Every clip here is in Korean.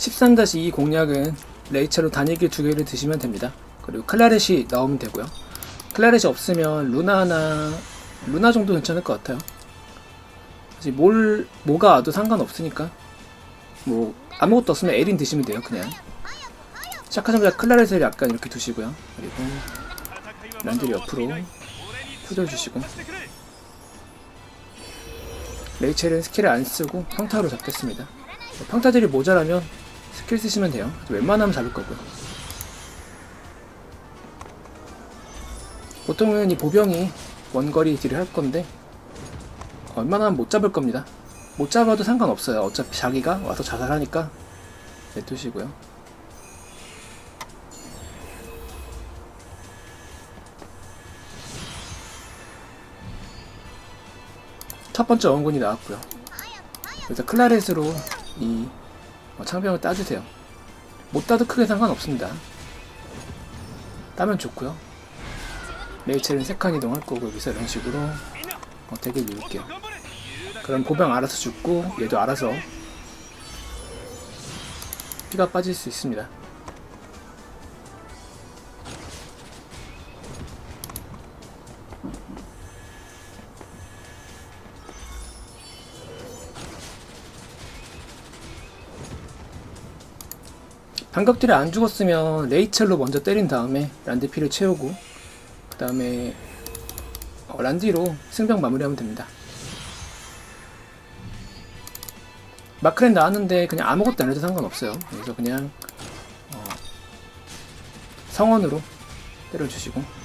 13-2 공략은 레이첼로 단일기 두 개를 드시면 됩니다. 그리고 클라렛이 나오면 되고요. 클라렛이 없으면 루나나 루나 정도 괜찮을 것 같아요. 사실 뭘 뭐가 와도 상관없으니까 뭐 아무것도 없으면 에린 드시면 돼요 그냥. 시작하자마자 클라렛을 약간 이렇게 두시고요. 그리고 란드를 옆으로 풀어주시고 레이첼은 스킬을 안 쓰고 평타로 잡겠습니다. 평타들이 모자라면 스킬 쓰시면 돼요. 웬만하면 잡을 거고요. 보통은 이 보병이 원거리 딜을 할 건데 어, 웬만하면 못 잡을 겁니다. 못 잡아도 상관없어요. 어차피 자기가 와서 자살하니까 내두시고요. 첫 번째 원군이 나왔고요. 그래서 클라렛으로 이 어, 창병을 따주세요. 못 따도 크게 상관없습니다. 따면 좋고요. 레이첼은 세칸 이동할 거고 여기서 이런 식으로 어, 되게 누를게요. 그럼 보병 알아서 죽고 얘도 알아서 피가 빠질 수 있습니다. 반격들이 안 죽었으면 레이첼로 먼저 때린 다음에 란드 피를 채우고 그 다음에 어, 란디로 승병 마무리하면 됩니다. 마크렌 나왔는데 그냥 아무것도 안 해도 상관없어요. 그래서 그냥 어, 성원으로 때려주시고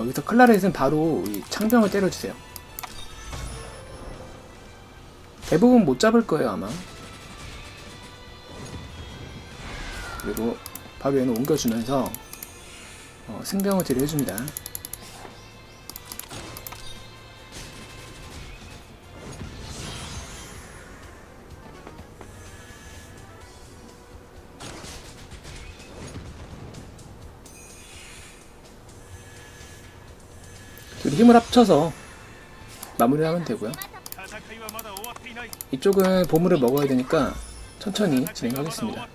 어, 여기서 클라렛은 바로 이 창병을 때려주세요. 대부분 못 잡을 거예요 아마. 그리고 바로 얘는 옮겨주면서 어, 승병을 딜을 해줍니다. 둘이 힘을 합쳐서 마무리하면 되고요. 이쪽은 보물을 먹어야 되니까 천천히 진행하겠습니다.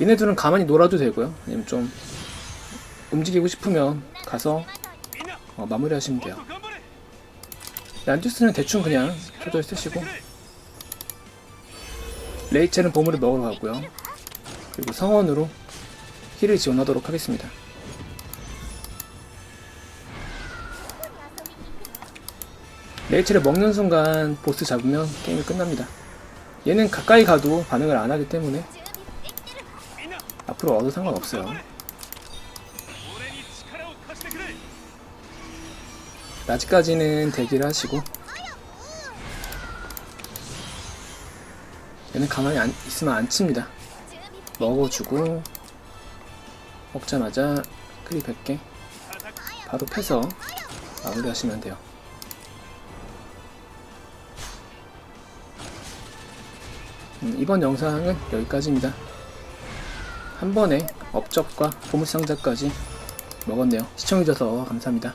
얘네들은 가만히 놀아도 되고요. 아니면 좀 움직이고 싶으면 가서 어, 마무리하시면 돼요. 란듀스는 대충 그냥 조절 쓰시고 레이첼은 보물을 먹으러 가고요. 그리고 성원으로 힐을 지원하도록 하겠습니다. 레이첼을 먹는 순간 보스 잡으면 게임이 끝납니다. 얘는 가까이 가도 반응을 안 하기 때문에 앞으로 와도 상관없어요. 아직까지는 대기를 하시고 얘는 가만히 안, 있으면 안 칩니다. 먹어주고 먹자마자 크리 100개 戦い 바로 패서 마무리 하시면 돼요. 음, 이번 영상은 여기까지입니다. 한 번에 업적과 보물상자까지 먹었네요. 시청해주셔서 감사합니다.